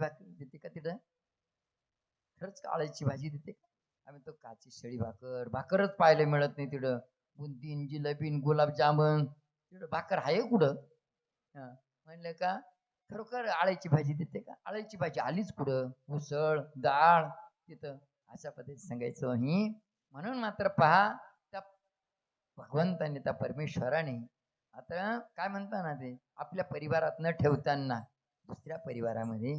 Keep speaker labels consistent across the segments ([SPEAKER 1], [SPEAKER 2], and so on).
[SPEAKER 1] भाकरी देते का तिथं खरंच आळ्याची भाजी देते का? आम्ही तो काची शेळी भाकर भाकरच पाहायला मिळत नाही तिथं. बुंदीन जिलबीन गुलाबजामुन तिथं भाकर आहे कुठं? म्हणलं का खरोखर आळ्याची भाजी देते का? आळ्याची भाजी आलीच कुठं? उसळ डाळ तिथं. अशा पद्धतीने सांगायचं ही म्हणून मात्र पहा त्या भगवंताने त्या परमेश्वराने आता काय म्हणता ना ते? आपल्या परिवारात न ठेवताना दुसऱ्या परिवारामध्ये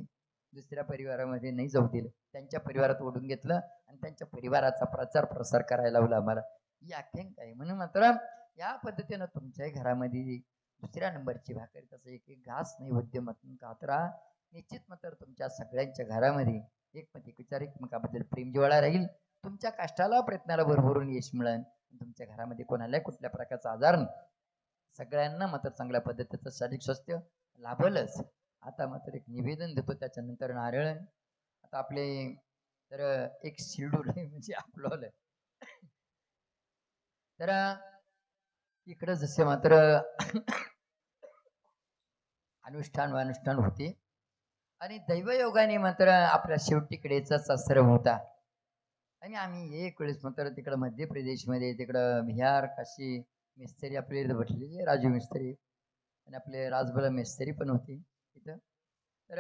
[SPEAKER 1] दुसऱ्या परिवारामध्ये नाही जाऊ दिलं. त्यांच्या परिवारात ओढून घेतलं आणि त्यांच्या परिवाराचा प्रचार प्रसार करायला लावला आम्हाला. ही आख्यायिका आहे म्हणून मात्र या पद्धतीनं तुमच्याही घरामध्ये दुसऱ्या नंबरची भाकरी तसं एक एक घास नाही उद्यमातून कातरा निश्चित मात्र तुमच्या सगळ्यांच्या घरामध्ये एकमत एक विचार एकमेकाबद्दल प्रेम जिवाळा राहील. तुमच्या कष्टाला प्रयत्नाला भरभरून यश मिळेल. तुमच्या घरामध्ये कोणाला कुठल्या प्रकारचा आजार नाही. सगळ्यांना मात्र चांगल्या पद्धतीचं शारीरिक स्वास्थ्य लाभलच. आता मात्र एक निवेदन देतो त्याच्यानंतर नारळ आता आपले तर एक शिरडूल आहे म्हणजे आपलं. तर इकडं जसे मात्र अनुष्ठान अनुष्ठान होते. आणि दैवयोगाने मात्र आपल्या शेवटीकडेचाच आश्रम होता. आणि आम्ही एक वेळेस मात्र तिकडं मध्य प्रदेशमध्ये तिकडं बिहार काशी मिस्त्री आपले भेटलेले राजू मिस्त्री. आणि आपले राजबला मिस्त्री पण होते. तिथं. तर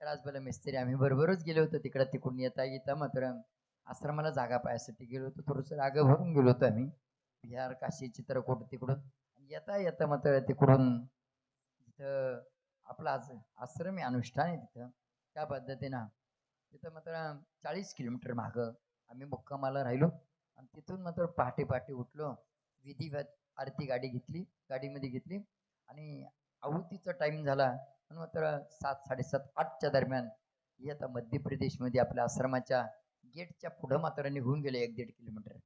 [SPEAKER 1] राजबला मिस्त्री आम्ही बरोबरच गेलो होतो तिकडं तिकडून येता येता मात्र आश्रमाला जागा पाहायसाठी गेलो होतो. थोडंसं राग भरून गेलो होतो आम्ही. बिहार काशी चित्रकूट तिकडून. येता येता मात्र तिकडून तिथं आपला आज आश्रम आहे अनुष्ठान आहे तिथं. त्या पद्धतीनं तिथं मात्र चाळीस किलोमीटर मागं आम्ही मुक्कामाला राहिलो. आणि तिथून मात्र पहाटे पहाटे उठलो. विधिवत आरती गाडी घेतली गाडीमध्ये घेतली. आणि आहुतीचा टाईम झाला. मात्र सात साडेसात आठच्या दरम्यान हे आता मध्य प्रदेशमध्ये आपल्या आश्रमाच्या गेटच्या पुढं मात्र निघून गेले एक दीड किलोमीटर.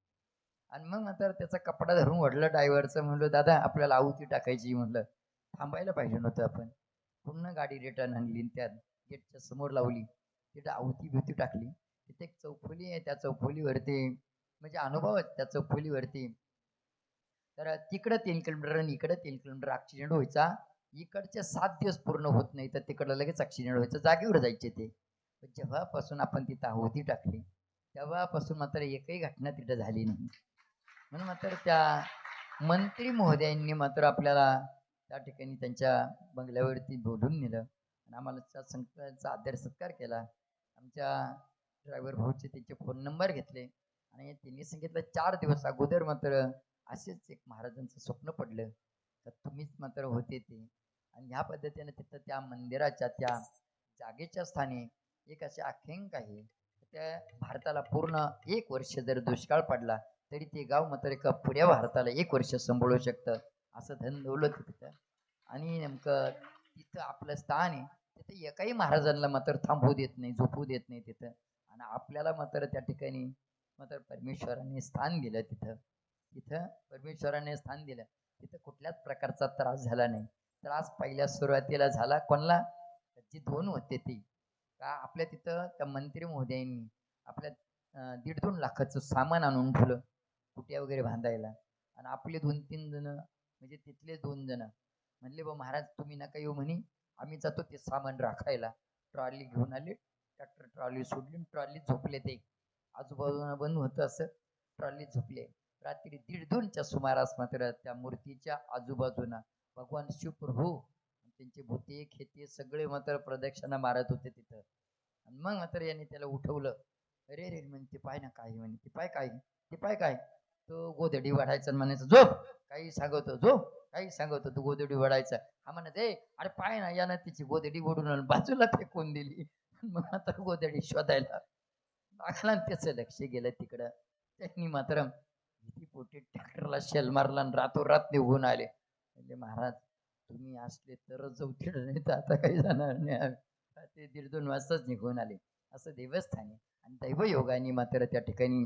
[SPEAKER 1] आणि मग मात्र त्याचा कपडा धरून वडलं ड्रायव्हरचं म्हणलं दादा आपल्याला आहुती टाकायची म्हणलं. थांबायला पाहिजे नव्हतं आपण. पुन्हा गाडी रिटर्न आणली त्यात गेटच्या समोर लावली. तिथं आहुती भीती टाकली. तिथे एक चौफुली आहे. त्या चौफुलीवरती म्हणजे अनुभव आहे त्या चौफुलीवरती. तर तिकडं तीन किलोमीटर आणि इकडं तीन किलोमीटर ॲक्सिडेंट व्हायचा. इकडचे सात दिवस पूर्ण होत नाही तर तिकडं लगेच ॲक्सिडेंट व्हायचं. जागेवर जायचे ते. पण जेव्हापासून आपण तिथं आहुती टाकली तेव्हापासून मात्र एकही घटना तिथं झाली नाही. म्हणून मात्र त्या मंत्री महोदयांनी मात्र आपल्याला त्या ठिकाणी त्यांच्या बंगल्यावरती बोलून नेलं. आणि आम्हाला त्या संकटाचा आदर सत्कार केला. आमच्या ड्रायव्हर भाऊचे त्यांचे फोन नंबर घेतले. आणि त्यांनी सांगितलं चार दिवस अगोदर मात्र असेच एक महाराजांचं स्वप्न पडलं. तर तुम्हीच मात्र होते ते. आणि ह्या पद्धतीने तिथं त्या मंदिराच्या त्या जागेच्या स्थानी एक असे आख्यंक आहे. त्या भारताला पूर्ण एक वर्ष जर दुष्काळ पडला तरी ते गाव मात्र एका पुऱ्या भारताला एक वर्ष सांभाळू शकतं असं धन दौलत तिथं. आणि नेमकं तिथं आपलं स्थान आहे तिथं एकाही महाराजांना मात्र थांबवू देत नाही झोपू देत नाही तिथं. आणि आपल्याला मात्र त्या ठिकाणी मात्र परमेश्वराने स्थान दिलं तिथं. तिथं परमेश्वराने स्थान दिलं तिथं कुठल्याच प्रकारचा त्रास झाला नाही. त्रास पहिल्या सुरुवातीला झाला. कोणाला? जे दोन होते ते. का आपल्या तिथं त्या मंत्री महोदयांनी आपल्या दीड दोन लाखाचं सामान आणून ठेवलं. कुट्या वगैरे बांधायला. आणि आपले दोन तीन जण म्हणजे तिथले दोन जण म्हणले बा महाराज तुम्ही नका येऊ म्हणे. आम्ही जातो ते सामान राखायला. ट्रॉली घेऊन आले. ट्रॅक्टर ट्रॉली सोडली ट्रॉली झोपले ते. आजूबाजूला बंद होतं असं. ट्रॉली झोपले. रात्री दीड दोनच्या सुमारास मात्र त्या मूर्तीच्या आजूबाजूला भगवान शिवप्रभू त्यांचे भूते खेते सगळे मात्र प्रदक्षिणा मारत होते तिथं. आणि मग मात्र यांनी त्याला उठवलं. अरे रे म्हणे ते पाय ना काय म्हणे ते पाय काय ते पाय काय? तो गोधडी वाढायचा म्हणायचं झोप काही सांगवतो झोप काही सांगवतो तू गोधडी वाढायचा. हा म्हणत ए अरे पाय ना यानं तिची गोधडी ओढून बाजूला फेकून दिली. मग मात्र गोधडी शोधायला लागला आणि त्याचं लक्ष गेलं तिकडं. त्यांनी मात्र पोटी ट्रॅक्टरला शेल मारला आणि रातोरात निघून आले. म्हणजे महाराज तुम्ही असले तरच जाऊ नाही तर आता काही जाणार नाही. ते दीड दोन वाजताच निघून आले. असं देवस्थान आहे. आणि दैवयोगाने मात्र त्या ठिकाणी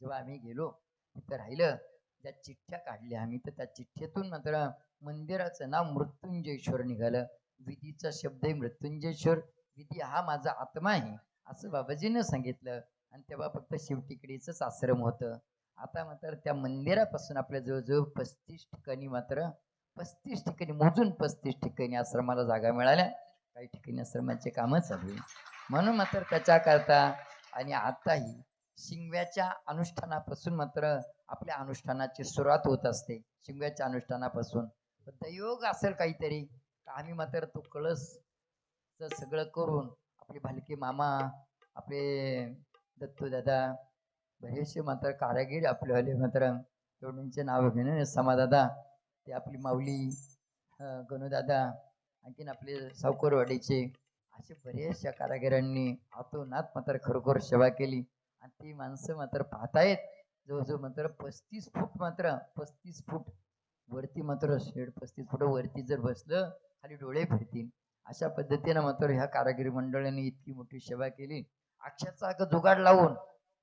[SPEAKER 1] जेव्हा आम्ही गेलो तिथं राहिलं त्या चिठ्ठ्या काढल्या आम्ही तर त्या चिठ्ठ्यातून मात्र मंदिराचं नाव मृत्युंजयेश्वर निघालं. विधीचा शब्द आहे मृत्युंजयेश्वर. विधी हा माझा आत्मा आहे असं बाबाजीनं सांगितलं. आणि तेव्हा फक्त शिवटिकडीचंच आश्रम होतं. आता मात्र त्या मंदिरापासून आपल्या जवळजवळ पस्तीस ठिकाणी मात्र पस्तीस ठिकाणी मोजून पस्तीस ठिकाणी आश्रमाला जागा मिळाल्या. काही ठिकाणी आश्रमाचे कामं चालू म्हणून मात्र त्याच्याकरता आणि आताही शिंगव्याच्या अनुष्ठानापासून मात्र आपल्या अनुष्ठानाची सुरुवात होत असते. शिंगव्याच्या अनुष्ठानापासून. तर असेल काहीतरी तर आम्ही मात्र तो कळस सगळं करून आपले भालके मामा आपले दत्तू दादा म्हणजे बरेचसे मात्र कारागीर आपलेवाले मात्र तेवढ्यांचे नाव घेणं समादादा ते आपली माऊली गणूदादा आणखीन आपले सावकरवाडीचे असे बरेचशा कारागिरांनी हातोनात मात्र खरोखर सेवा केली. आणि ती माणसं मात्र पाहतायत जवळजवळ मात्र पस्तीस फूट मात्र पस्तीस फूट वरती मात्र शेड पस्तीस फूट वरती जर बसलं खाली डोळे फिरतील. अशा पद्धतीनं मात्र ह्या कारागिरी मंडळाने इतकी मोठी सेवा केली. अक्षाचा अगं जुगाड लावून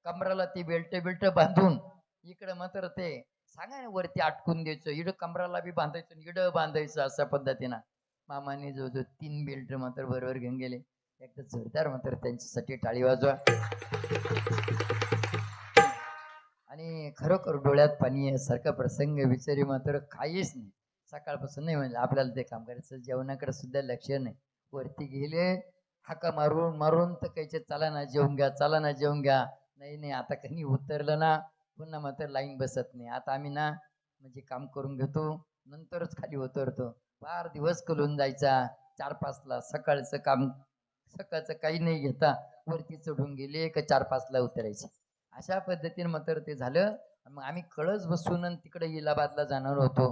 [SPEAKER 1] कमराला ती बेल्ट बिल्ट बांधून इकडं मात्र ते सांगा ना वरती अटकून द्यायचं इडं कमराला बी बांधायचं इडं बांधायचं अशा पद्धतीनं. मामाने जो जो तीन बेल्ट मात्र बरोबर घेऊन गेले. एकदा जोरदार मात्र त्यांच्यासाठी टाळी वाजवा. आणि खरोखर डोळ्यात पाणी यासारखा प्रसंग विचारी मात्र काहीच नाही. सकाळपासून नाही म्हणजे आपल्याला ते काम करायचं जेवणाकडे सुद्धा लक्ष नाही. वरती गेले हाका मारून मारून तर कायचे चला ना जेवून घ्या चला ना जेवून घ्या. नाही नाही आता कधी उतरलं ना पुन्हा मात्र लाईन बसत नाही. आता आम्ही ना म्हणजे काम करून घेतो नंतरच खाली उतरतो. फार दिवस कलून जायचा चार पाचला सकाळचं काम सकाळचं काही नाही घेता वरती चढून गेले का चार पाचला उतरायचे. अशा पद्धतीने मात्र ते झालं. मग आम्ही कळस बसून आणि तिकडे इलाहाबादला जाणार होतो.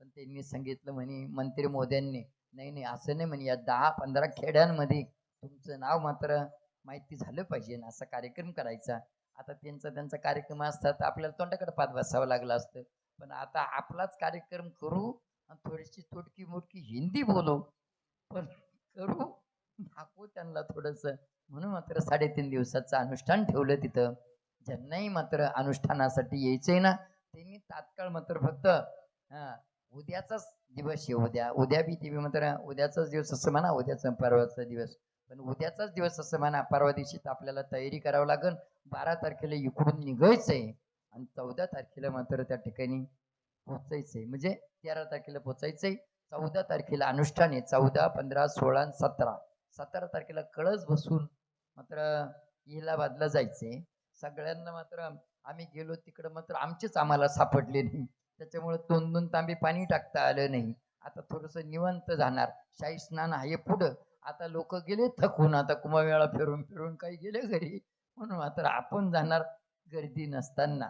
[SPEAKER 1] पण त्यांनी सांगितलं म्हणे मंत्री मोद्यांनी नाही नाही असं नाही म्हणे या दहा पंधरा खेड्यांमध्ये तुमचं नाव मात्र माहिती झालं पाहिजे ना असा कार्यक्रम करायचा. आता त्यांचा त्यांचा कार्यक्रम असतात तर आपल्याला तोंडाकडे पाठ बसावं लागलं असतं. पण आता आपलाच कार्यक्रम करू आणि थोडीशी तुटकी मोडकी हिंदी बोलू. पण करू दाखवू त्यांना थोडंसं. म्हणून मात्र साडेतीन दिवसाचं अनुष्ठान ठेवलं तिथं. ज्यांनाही मात्र अनुष्ठानासाठी यायचंय ना त्यांनी तात्काळ मात्र फक्त उद्याचाच दिवस आहे उद्या. उद्या बी ती मात्र उद्याचाच दिवस असं म्हणा उद्याचा परवाचा दिवस. पण उद्याचाच दिवस असं म्हणा परवा दिवशी तर आपल्याला तयारी करावं लागेल बारा तारखेला इकडून निघायचंय आणि चौदा तारखेला मात्र त्या ठिकाणी पोचायचंय म्हणजे तेरा तारखेला पोचायचंय चौदा तारखेला अनुष्ठान आहे. चौदा पंधरा सोळा आणि सतरा. सतरा तारखेला कळस बसून मात्र इलाहाबादला जायचंय. सगळ्यांना मात्र आम्ही गेलो तिकडं मात्र आमचेच आम्हाला सापडले नाही. त्याच्यामुळे दोन दोन तांबे पाणी टाकता आलं नाही. आता थोडंसं निवंत जाणार. शाही स्नान आहे पुढं. आता लोक गेले थकून आता कुंभमेळा फिरून फिरून काही गेले घरी. म्हणून मात्र आपण जाणार गर्दी नसताना.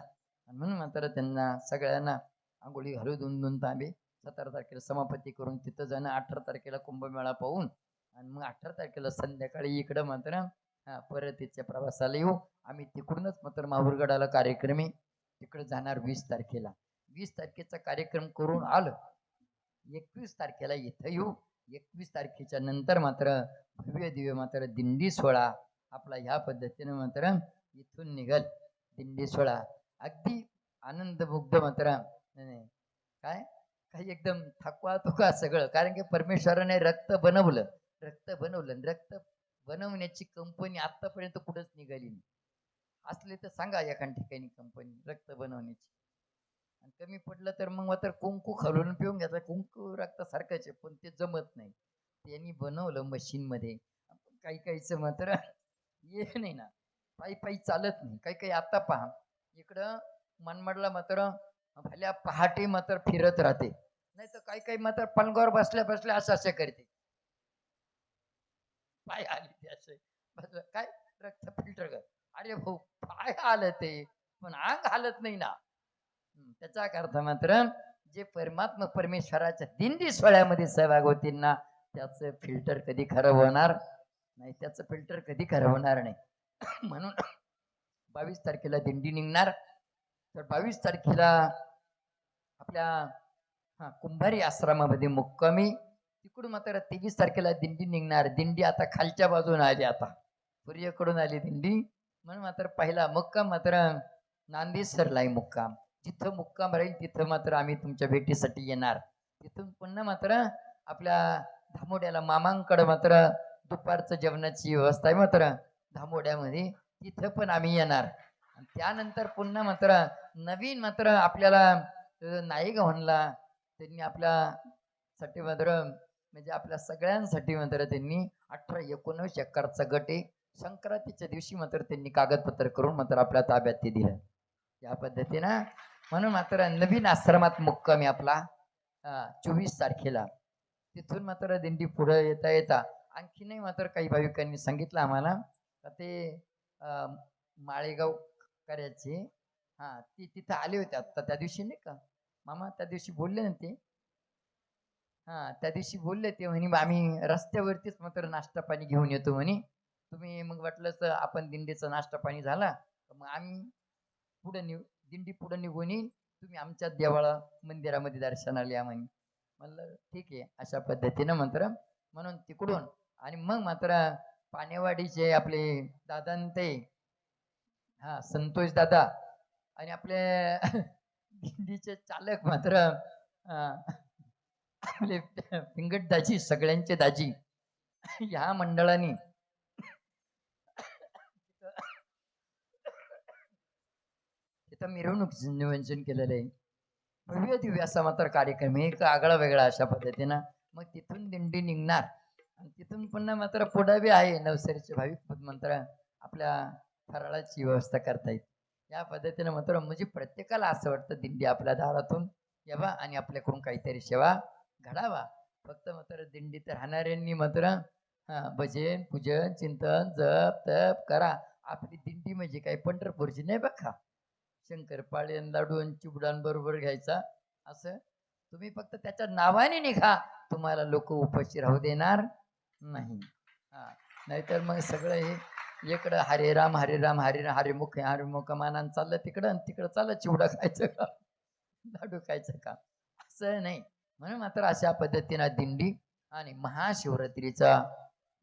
[SPEAKER 1] म्हणून मात्र त्यांना सगळ्यांना आंघोळी घालू दोन दोन तांबे. सतरा तारखेला समापती करून तिथं जाणं अठरा तारखेला कुंभमेळा पाहून. आणि मग अठरा तारखेला संध्याकाळी इकडं मात्र परत परतीच्या प्रवासाला येऊ. आम्ही तिकडूनच मात्र माहूरगडाला कार्यक्रम आहे तिकडे जाणार वीस तारखेला. वीस तारखेचा कार्यक्रम करून आलं. एकवीस तारखेला इथं येऊ. एकवीस तारखेच्या नंतर मात्र भव्य दिव्य मात्र दिंडी सोहळा आपला ह्या पद्धतीनं मात्र इथून निघल. दिंडी सोहळा. अगदी आनंदमुग्ध मात्र. नाही, काय? काही एकदम थकवा तुका सगळं. कारण की परमेश्वराने रक्त बनवलं. रक्त बनवलं रक्त बनवण्याची कंपनी आतापर्यंत कुठंच निघाली नाही. असले तर सांगा एखाद्या ठिकाणी कंपनी रक्त बनवण्याची. कमी पडलं तर मग मात्र कुंकू खालून पिऊन घ्यायचं. कुंकू रक्तासारखंच आहे पण ते जमत नाही. त्यांनी बनवलं मशीनमध्ये काही काहीचं मात्र ये नाही ना. पायी पायी चालत नाही. काही काही आता पहा. इकडं मनमाडला मात्र भल्या पहाटे मात्र फिरत राहते. नाही तर काही काही मात्र पलंगावर बसल्या बसल्या असं असं करते. पाय आली ते असं. काय? रक्त फिल्टर कर. अरे भाऊ पाय आलं ते. पण अंग हालत नाही ना. त्याचा अर्थ मात्र जे परमात्मा परमेश्वराच्या दिंडी सोहळ्यामध्ये सहभाग होतील ना त्याचं फिल्टर कधी खरं होणार नाही त्याचं फिल्टर कधी खरं होणार नाही. म्हणून बावीस तारखेला दिंडी निघणार. तर बावीस तारखेला आपल्या हा कुंभारी आश्रमामध्ये मुक्कामी. तिकडून मात्र तेवीस तारखेला दिंडी निघणार. दिंडी आता खालच्या बाजून आली आता. सूर्यकडून आली दिंडी. म्हणून मात्र पहिला मुक्काम मात्र नांदेसरला आहे मुक्काम. जिथं मुक्काम राहील तिथं मात्र आम्ही तुमच्या भेटीसाठी येणार. तिथून पुन्हा मात्र आपल्या धामोड्याला मामांकडं मात्र दुपारचं जेवणाची व्यवस्था आहे मात्र धामोड्यामध्ये तिथं पण आम्ही येणार. आणि त्यानंतर पुन्हा मात्र नवीन मात्र आपल्याला अं, नायगावनला त्यांनी आपल्या साठी मात्र म्हणजे आपल्या सगळ्यांसाठी मात्र त्यांनी अठरा एकोणवीस एकरचा गट आहे. संक्रांतीच्या दिवशी मात्र त्यांनी कागदपत्र करून मात्र आपल्या ताब्यात ते दिलं. या पद्धतीनं म्हणून मात्र नवीन आश्रमात मुक्कामी आपला चोवीस तारखेला. तिथून मात्र दिंडी पुढे येता येता आणखीनही मात्र काही भाविकांनी सांगितलं आम्हाला. ते माळेगाव करायचे हा ती तिथं आले होते आत्ता त्या दिवशी नाही का? मामा त्या दिवशी बोलले ना ते. हा त्या दिवशी बोलले ते म्हणे आम्ही रस्त्यावरतीच मात्र नाश्ता पाणी घेऊन येतो म्हणे. तुम्ही मग वाटलंच आपण दिंडीचा नाश्ता पाणी झाला तर मग आम्ही पुढे नेऊ. दिंडी पुढे निघून येईन. तुम्ही आमच्या देवाळा मंदिरामध्ये दर्शनाला या म्हणे. म्हणलं ठीक आहे अशा पद्धतीनं मात्र म्हणून तिकडून आणि मग मात्र पानेवाडीचे आपले दादा ते हा संतोष दादा आणि आपले दिंडीचे चालक मात्र आपले फिंगट दाजी सगळ्यांचे दाजी ह्या मंडळाने तिथं मिरवणूक नियोजन केलेलं आहे. भव्य दिव्य असा मात्र कार्यक्रम आहे. एक आगळा वेगळा अशा पद्धतीनं. मग तिथून दिंडी निघणार. आणि तिथून पुन्हा मात्र पुढे बी आहे नवसरीचे भाविक मंत्र आपल्या फराळाची व्यवस्था करतायत. या पद्धतीनं मात्र म्हणजे प्रत्येकाला असं वाटतं दिंडी आपल्या दारातून यावा आणि आपल्याकडून काहीतरी सेवा घडावा. फक्त मात्र दिंडीत राहणाऱ्यांनी मात्र भजन पूजन चिंतन जप तप करा. आपली दिंडी म्हणजे काही पंढरपूरची नाही बघा शंकरपाळे लाडू आणि चिवडांबरोबर घ्यायचा. असं तुम्ही फक्त त्याच्या नावाने निघा. तुम्हाला लोक उपाशी राहू देणार नाही. हा. नाहीतर मग सगळं हे इकडं हरे राम हरे राम हरे राम हरिमुख हरिमुख मानानं चाललं तिकडं आणि तिकडं चाललं चिवडा खायचं का? लाडू खायचं का? असं नाही. म्हणून मात्र अशा पद्धतीनं दिंडी आणि महाशिवरात्रीचा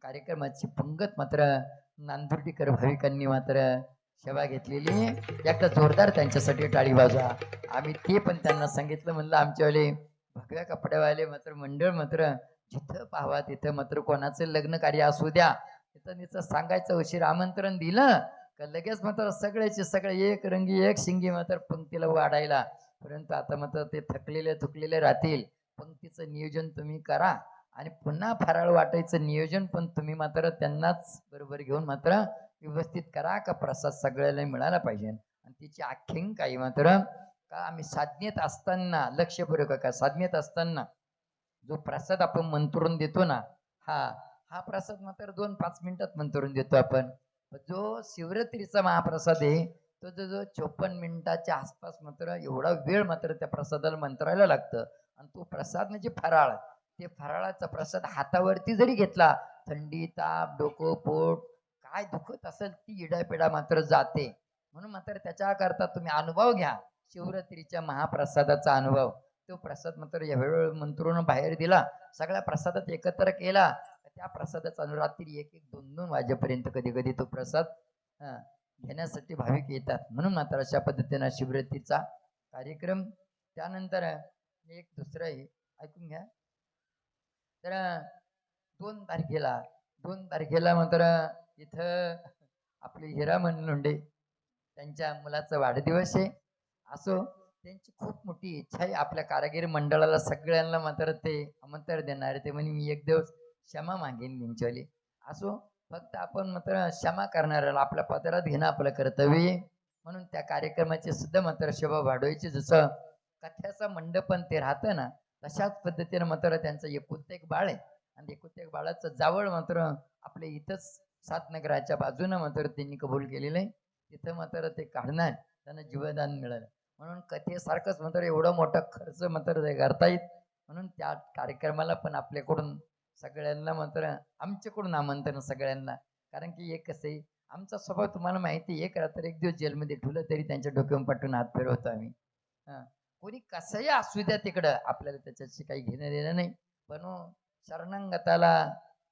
[SPEAKER 1] कार्यक्रमाची पंगत मात्र नांदुर्डीकर भाविकांनी मात्र सेवा घेतलेली एकदा जोरदार त्यांच्यासाठी टाळी वाजवा आम्ही ते पण त्यांना सांगितलं म्हणलं आमच्यावाले भगव्या कपड्यावाले मात्र मंडळ मात्र जिथं पाहावा तिथं मात्र कोणाचं लग्न कार्य असू द्या. तिथं तिचं सांगायचं उशीर आमंत्रण दिलं का लगेच मात्र सगळ्याचे सगळे एक रंगी एक शिंगी मात्र पंक्तीला वाढायला. परंतु आता मात्र ते थकलेले थुकलेले राहतील. पंक्तीचं नियोजन तुम्ही करा आणि पुन्हा फराळ वाटायचं नियोजन पण तुम्ही मात्र त्यांनाच बरोबर घेऊन मात्र व्यवस्थित करा का प्रसाद सगळ्याला मिळाला पाहिजे? आणि तिची आख्यान काही मात्र का आम्ही साधनेत असताना लक्षपूर्वक का साधनेत असताना जो प्रसाद आपण मंत्रून देतो ना हा हा प्रसाद मात्र दोन पाच मिनिटात मंत्रून देतो आपण. जो शिवरात्रीचा महाप्रसाद आहे तो जो जो चोपन्न मिनिटाच्या आसपास मात्र एवढा वेळ मात्र त्या प्रसादाला मंत्रायला लागतं. आणि तो प्रसाद म्हणजे फराळ ते फराळाचा प्रसाद हातावरती जरी घेतला थंडी ताप डोकं पोट काय दुखत असेल ती इडापिडा मात्र जाते. म्हणून मात्र त्याच्याकरता तुम्ही अनुभव घ्या. शिवरात्रीच्या महाप्रसादाचा अनुभव. तो प्रसाद मात्र एवढा मंत्रून बाहेर दिला. सगळ्या प्रसादात एकत्र केला. त्या प्रसादाचा अनु रात्री एक एक दोन दोन वाजेपर्यंत कधी कधी तो प्रसाद घेण्यासाठी भाविक येतात. म्हणून मात्र अशा पद्धतीनं शिवरात्रीचा कार्यक्रम. त्यानंतर एक दुसरं ऐकून घ्या. तर दोन तारखेला दोन तारखेला मात्र इथं आपले हिरामन लोंढे त्यांच्या मुलाचा वाढदिवस आहे. असो त्यांची खूप मोठी इच्छा आहे. आपल्या कारागीर मंडळाला सगळ्यांना मात्र ते आमंत्रण देणार आहे. ते म्हणे मी एक दिवस क्षमा मागेन त्यांच्यावाली असो फक्त आपण मात्र क्षमा करणाऱ्याला आपल्या पदरात घेणं आपलं कर्तव्य आहे. म्हणून त्या कार्यक्रमाची सुद्धा मात्र शोभा वाढवायची. जसं कथ्याचा मंडपन ते राहतं ना तशाच पद्धतीनं मात्र त्यांचं एकुलतं एक बाळ आहे. आणि एकुलतं एक बाळाचं जावळ मात्र आपल्या इथंच सातनगराच्या बाजूनं मात्र त्यांनी कबूल केलेलं आहे. तिथं मात्र ते काढणार त्यांना जीवदान मिळालं. म्हणून कथेसारखंच मात्र एवढं मोठा खर्च मात्र ते करता येत म्हणून त्या कार्यक्रमाला पण आपल्याकडून सगळ्यांना मात्र आमच्याकडून आमंत्रण सगळ्यांना. कारण की एक कसं आहे आमचा स्वभाव तुम्हाला माहिती आहे एक रात्र एक दिवस जेलमध्ये ठेवलं तरी त्यांच्या डोक्यावर पाठवून हात फिरवतो आम्ही. कोणी कसंही असू द्या तिकडं आपल्याला त्याच्याशी काही घेणं देणं नाही. पण हो, शरणांगताला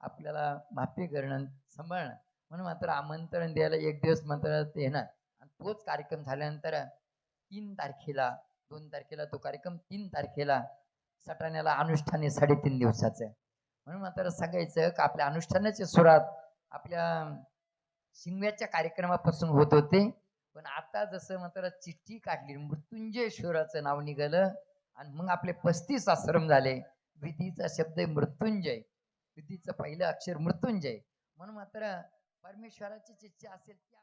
[SPEAKER 1] आपल्याला माफी करणं सांभाळणं. म्हणून मात्र आमंत्रण द्यायला एक दिवस मात्र ते येणार. आणि तोच कार्यक्रम झाल्यानंतर तीन तारखेला दोन तारखेला तो कार्यक्रम तीन तारखेला सटाण्याला अनुष्ठान आहे साडेतीन दिवसाचं. म्हणून मात्र सांगायचं का आपल्या अनुष्ठानाची सुरुवात आपल्या शिंग्याच्या कार्यक्रमापासून होत होते. पण आता जसं मात्र चिठ्ठी काढली मृत्युंजयेश्वराचं नाव निघालं आणि मग आपले पस्तीस आश्रम झाले. विधीचा शब्द मृत्युंजय. विधीचं पहिलं अक्षर मृत्युंजय. म्हणून मात्र परमेश्वराचीच इच्छा असेल त्या